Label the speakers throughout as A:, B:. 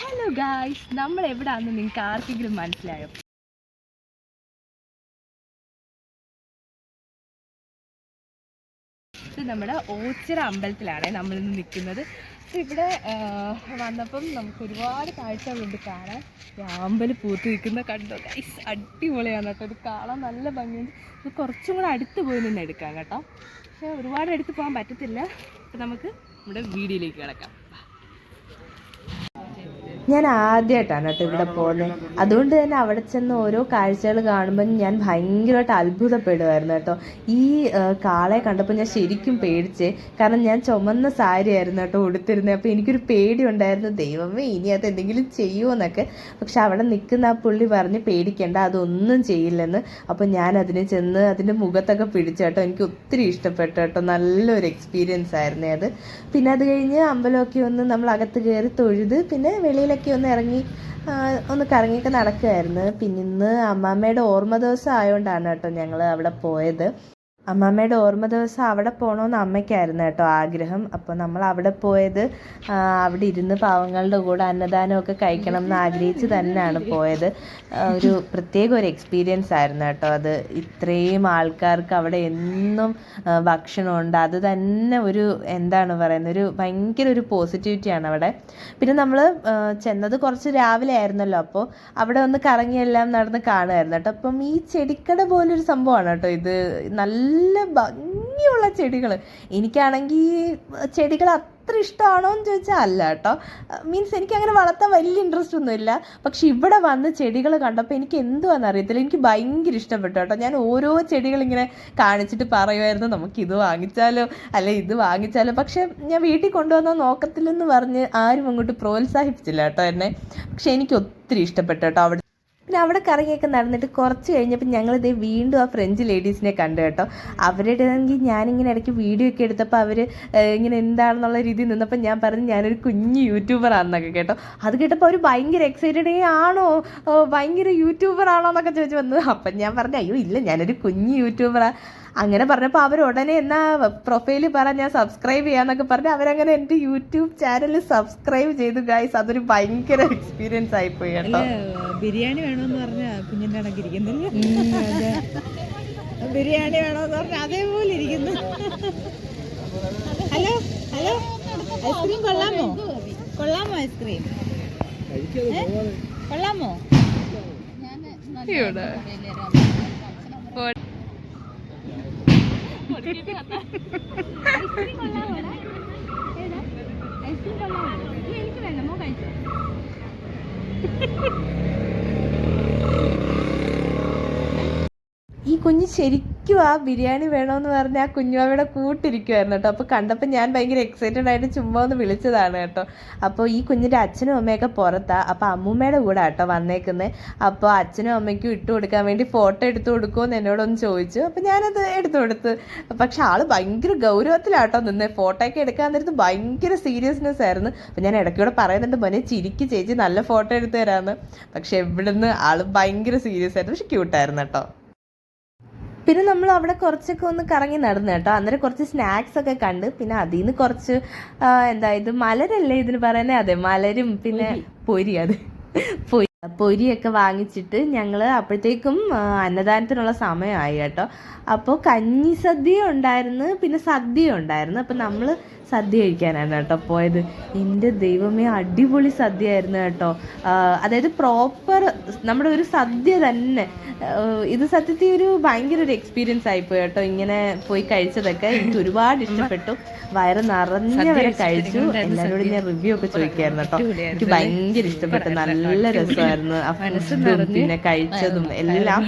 A: Hello guys നമ്മൾ എവിടാന്ന് നിങ്ങൾക്ക് ആർക്കെങ്കിലും മനസ്സിലായോ? ഇത് നമ്മുടെ ഓച്ചിറ അമ്പലത്തിലാണ് നമ്മളിന്ന് നിൽക്കുന്നത്. ഇവിടെ വന്നപ്പം നമുക്ക് ഒരുപാട് കാഴ്ചകളുണ്ട് കാണാൻ. അമ്പലം പൂത്ത് നിൽക്കുന്ന കണ്ടോ? ഗൈസ് അടിപൊളിയാണ് കേട്ടോ. ഇത് കാണാൻ നല്ല ഭംഗിയുണ്ട്. ഇത് കുറച്ചും കൂടെ അടുത്ത് പോയി നിന്ന് എടുക്കാം കേട്ടോ. പക്ഷേ ഒരുപാട് അടുത്ത് പോകാൻ പറ്റത്തില്ല. അപ്പം നമുക്ക് നമ്മുടെ വീഡിയോയിലേക്ക് കിടക്കാം.
B: ഞാൻ ആദ്യമായിട്ടാണ് കേട്ടോ ഇവിടെ പോകുന്നത് അതുകൊണ്ട് തന്നെ അവിടെ ചെന്ന് ഓരോ കാഴ്ചകൾ കാണുമ്പോൾ ഞാൻ ഭയങ്കരമായിട്ട് അത്ഭുതപ്പെടുമായിരുന്നു കേട്ടോ. ഈ കാളെ കാളയെ കണ്ടപ്പോൾ ഞാൻ ശരിക്കും പേടിച്ച് കാരണം ഞാൻ ചുമന്ന സാരിയായിരുന്നു കേട്ടോ ഉടുത്തിരുന്നത്. അപ്പോൾ എനിക്കൊരു പേടി ഉണ്ടായിരുന്നു ദൈവമേ ഇനി അത് എന്തെങ്കിലും ചെയ്യുമോ എന്നൊക്കെ. പക്ഷെ അവിടെ നിൽക്കുന്ന ആ പുള്ളി പറഞ്ഞ് പേടിക്കേണ്ട അതൊന്നും ചെയ്യില്ലെന്ന്. അപ്പോൾ ഞാൻ അതിന് ചെന്ന് അതിന്റെ മുഖത്തൊക്കെ പിടിച്ചു കേട്ടോ. എനിക്ക് ഒത്തിരി ഇഷ്ടപ്പെട്ടു കേട്ടോ. നല്ലൊരു എക്സ്പീരിയൻസ് ആയിരുന്നേ അത്. പിന്നെ അത് കഴിഞ്ഞ് അമ്പലമൊക്കെ ഒന്ന് നമ്മൾ അകത്ത് കയറി തൊഴുത് പിന്നെ വെളിയിലൊക്കെ ഒന്ന് ഇറങ്ങി ഒന്ന് കറങ്ങിയൊക്കെ നടക്കുമായിരുന്നു പിന്നെ ഇന്ന് അമ്മാമ്മയുടെ ഓർമ്മ ദിവസം ആയതുകൊണ്ടാണ് കേട്ടോ ഞങ്ങൾ അവിടെ പോയത്. അമ്മാമ്മയുടെ ഓർമ്മ ദിവസം അവിടെ പോകണമെന്ന് അമ്മയ്ക്കായിരുന്നു കേട്ടോ ആഗ്രഹം. അപ്പോൾ നമ്മൾ അവിടെ പോയത് അവിടെ ഇരുന്ന് പാവങ്ങളുടെ കൂടെ അന്നദാനമൊക്കെ കഴിക്കണം എന്ന് ആഗ്രഹിച്ച് തന്നെയാണ് പോയത്. ഒരു പ്രത്യേക ഒരു എക്സ്പീരിയൻസ് ആയിരുന്നു കേട്ടോ അത്. ഇത്രയും ആൾക്കാർക്ക് അവിടെ എന്നും ഭക്ഷണമുണ്ട് അത് തന്നെ ഒരു എന്താണ് പറയുന്നത് ഒരു ഭയങ്കര ഒരു പോസിറ്റിവിറ്റിയാണ് അവിടെ. പിന്നെ നമ്മൾ ചെന്നത് കുറച്ച് രാവിലെ ആയിരുന്നല്ലോ അപ്പോൾ അവിടെ ഒന്ന് കറങ്ങിയെല്ലാം നടന്ന് കാണുമായിരുന്നു കേട്ടോ. അപ്പം ഈ ചെടിക്കട പോലൊരു സംഭവമാണ് കേട്ടോ ഇത്. നല്ല ഭംഗിയുള്ള ചെടികൾ എനിക്കാണെങ്കിൽ ചെടികൾ അത്ര ഇഷ്ടമാണോ എന്ന് ചോദിച്ചാൽ അല്ല കേട്ടോ മീൻസ് എനിക്ക് അങ്ങനെ വളർത്താൻ വലിയ ഇൻട്രസ്റ്റ് ഒന്നുമില്ല. പക്ഷെ ഇവിടെ വന്ന് ചെടികൾ കണ്ടപ്പോൾ എനിക്ക് എന്തുവാന്ന് അറിയത്തില്ല. എനിക്ക് ഭയങ്കര ഇഷ്ടപ്പെട്ടു കേട്ടോ ഞാൻ ഓരോ ചെടികൾ ഇങ്ങനെ കാണിച്ചിട്ട് പറയുമായിരുന്നു നമുക്ക് ഇത് വാങ്ങിച്ചാലോ? അല്ലെ ഇത് വാങ്ങിച്ചാലോ? പക്ഷെ ഞാൻ വീട്ടിൽ കൊണ്ടുവന്നാൽ നോക്കത്തില്ലെന്ന് പറഞ്ഞ് ആരും അങ്ങോട്ട് പ്രോത്സാഹിപ്പിച്ചില്ല കേട്ടോ എന്നെ. പക്ഷെ എനിക്ക് ഒത്തിരി ഇഷ്ടപ്പെട്ടു കേട്ടോ അവിടെ പിന്നെ അവിടെ കറങ്ങിയൊക്കെ നടന്നിട്ട് കുറച്ച് കഴിഞ്ഞപ്പോൾ ഞങ്ങളിത് വീണ്ടും ആ ഫ്രഞ്ച് ലേഡീസിനെ കണ്ടു കേട്ടോ. അവരുടെ ആണെങ്കിൽ ഞാനിങ്ങനെ ഇടയ്ക്ക് വീഡിയോ ഒക്കെ എടുത്തപ്പോൾ അവർ ഇങ്ങനെ എന്താണെന്നുള്ള രീതിയിൽ നിന്നപ്പോൾ ഞാൻ പറഞ്ഞു ഞാനൊരു കുഞ്ഞ് യൂട്യൂബർ ആണെന്നൊക്കെ കേട്ടോ. അത് കേട്ടപ്പോൾ അവർ ഭയങ്കര എക്സൈറ്റഡ് ആണോ? ഭയങ്കര യൂട്യൂബർ ആണോ എന്നൊക്കെ ചോദിച്ചു വന്നത് അപ്പം ഞാൻ പറഞ്ഞു അയ്യോ ഇല്ല ഞാനൊരു കുഞ്ഞ് യൂട്യൂബറാണ് അങ്ങനെ പറഞ്ഞപ്പോൾ അവർ ഉടനെ എന്നാ പ്രൊഫൈൽ പറ ഞാൻ സബ്സ്ക്രൈബ് ചെയ്യാന്നൊക്കെ പറഞ്ഞ് അവരങ്ങനെ എന്റെ യൂട്യൂബ് ചാനൽ സബ്സ്ക്രൈബ് ചെയ്തു ഗായ്സ് അതൊരു ഭയങ്കര എക്സ്പീരിയൻസ് ആയിപ്പോയി കേട്ടോ.
C: ബിരിയാണി വേണമെന്ന് പറഞ്ഞ കുഞ്ഞിന്റെ കണക്കിരിക്കുന്നില്ല ബിരിയാണി വേണമെന്ന് പറഞ്ഞ അതേപോലെ ഇരിക്കുന്നു. Hello hello. ഐസ്ക്രീം കൊള്ളാമോ? കൊള്ളാമോ ഐസ്ക്രീം? ഏ? കൊള്ളാമോ
A: ഇവിടെ
B: ഈ കുഞ്ഞ് ശരിക്കും ആ ബിരിയാണി വേണമെന്ന് പറഞ്ഞ് ആ കുഞ്ഞുവാവയുടെ കൂട്ടിരിക്കുമായിരുന്നു കേട്ടോ. അപ്പോൾ കണ്ടപ്പോൾ ഞാൻ ഭയങ്കര എക്സൈറ്റഡ് ആയിട്ട് ചുമ്മാ ഒന്ന് വിളിച്ചതാണ് കേട്ടോ. അപ്പോൾ ഈ കുഞ്ഞിന്റെ അച്ഛനും അമ്മയൊക്കെ പുറത്താണ് അപ്പോൾ അമ്മൂമ്മയുടെ കൂടെ കേട്ടോ വന്നേക്കുന്നത് അപ്പോൾ അച്ഛനും അമ്മയ്ക്കും ഇട്ട് കൊടുക്കാൻ വേണ്ടി ഫോട്ടോ എടുത്തു കൊടുക്കുമെന്ന് എന്നോടൊന്ന് ചോദിച്ചു. അപ്പോൾ ഞാനത് എടുത്തു കൊടുത്ത്. പക്ഷെ ആൾ ഭയങ്കര ഗൗരവത്തിലാട്ടോ നിന്നെ. ഫോട്ടോ ഒക്കെ എടുക്കാൻ നേരത്ത് ഭയങ്കര സീരിയസ്നെസ് ആയിരുന്നു. അപ്പോൾ ഞാൻ ഇടയ്ക്കൂടെ പറയുന്നുണ്ട് മോനെ ചിരിക്ക് ചേച്ചി നല്ല ഫോട്ടോ എടുത്തു തരാമെന്ന് പക്ഷെ ഇവിടുന്ന് ആൾ ഭയങ്കര സീരിയസ് ആയിരുന്നു പക്ഷെ ക്യൂട്ടായിരുന്നു കേട്ടോ. പിന്നെ നമ്മൾ അവിടെ കുറച്ചൊക്കെ ഒന്ന് കറങ്ങി നടന്നു കേട്ടോ. അന്നേരം കുറച്ച് സ്നാക്സ് ഒക്കെ കണ്ട്. പിന്നെ അതിൽ നിന്ന് കുറച്ച് എന്താ ഇത് മലരല്ലേ ഇതിന് പറയുന്നത് അതെ മലരും പിന്നെ പൊരി അത്. പൊരി. പൊരിയൊക്കെ വാങ്ങിച്ചിട്ട് ഞങ്ങൾ അപ്പോഴത്തേക്കും അന്നദാനത്തിനുള്ള സമയമായി കേട്ടോ. അപ്പോൾ കഞ്ഞി സദ്യ ഉണ്ടായിരുന്നു പിന്നെ സദ്യ ഉണ്ടായിരുന്നു. അപ്പോൾ നമ്മൾ സദ്യ കഴിക്കാനാണ് കേട്ടോ പോയത്. എന്റെ ദൈവമേ അടിപൊളി സദ്യ ആയിരുന്നു കേട്ടോ അതായത് പ്രോപ്പർ നമ്മുടെ ഒരു സദ്യ തന്നെ. ഇത് സത്യത്തിൽ ഒരു ഭയങ്കര ഒരു എക്സ്പീരിയൻസ് ആയിപ്പോയി കേട്ടോ. ഇങ്ങനെ പോയി കഴിച്ചതൊക്കെ എനിക്ക് ഒരുപാട് ഇഷ്ടപ്പെട്ടു. വയറ് നിറഞ്ഞവരെ കഴിച്ചു. എല്ലാവരോടും ഞാൻ റിവ്യൂ ഒക്കെ ചോദിക്കായിരുന്നു കേട്ടോ. എനിക്ക് ഭയങ്കര ഇഷ്ടപ്പെട്ടു. നല്ല രസമായിരുന്നു. ആ ഫുഡും പിന്നെ കഴിച്ചതും എല്ലാം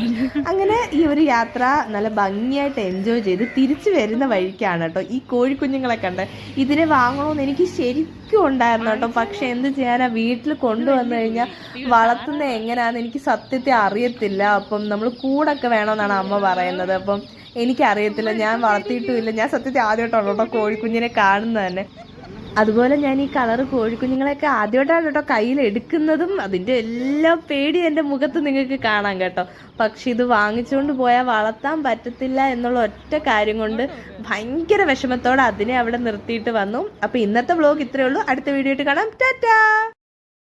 B: അങ്ങനെ ഈ ഒരു യാത്ര നല്ല ഭംഗിയായിട്ട് എൻജോയ് ചെയ്ത് തിരിച്ചു വരുന്ന വഴിക്കാണ് കേട്ടോ ഈ കോഴിക്കുഞ്ഞുങ്ങളെ കണ്ട്. ഇതിനെ വാങ്ങണമെന്ന് എനിക്ക് ശരിക്കും ഉണ്ടായിരുന്നു കേട്ടോ. പക്ഷെ എന്ത് ചെയ്യാനാ? വീട്ടിൽ കൊണ്ടുവന്നു കഴിഞ്ഞാൽ വളർത്തുന്നത് എങ്ങനെയാന്ന് എനിക്ക് സത്യത്തെ അറിയത്തില്ല. അപ്പം നമ്മൾ കൂടൊക്കെ വേണമെന്നാണ് അമ്മ പറയുന്നത്. അപ്പം എനിക്കറിയത്തില്ല. ഞാൻ വളർത്തിയിട്ടുമില്ല. ഞാൻ സത്യത്തെ ആദ്യമായിട്ടാണ് കേട്ടോ കോഴിക്കുഞ്ഞിനെ കാണുന്നത് തന്നെ. അതുപോലെ ഞാൻ ഈ കളറ് കോഴിക്കുഞ്ഞുങ്ങളെയൊക്കെ ആദ്യമായിട്ടാണ് കേട്ടോ കയ്യിൽ എടുക്കുന്നതും അതിന്റെ എല്ലാ പേടി എന്റെ മുഖത്ത് നിങ്ങൾക്ക് കാണാം കേട്ടോ. പക്ഷെ ഇത് വാങ്ങിച്ചുകൊണ്ട് പോയാൽ വളർത്താൻ പറ്റത്തില്ല എന്നുള്ള ഒറ്റ കാര്യം കൊണ്ട് ഭയങ്കര വിഷമത്തോടെ അതിനെ അവിടെ നിർത്തിയിട്ട് വന്നു. അപ്പോൾ ഇന്നത്തെ വ്ലോഗ് ഇത്രയേ ഉള്ളൂ. അടുത്ത വീഡിയോ ആയിട്ട് കാണാം. ടാറ്റാ!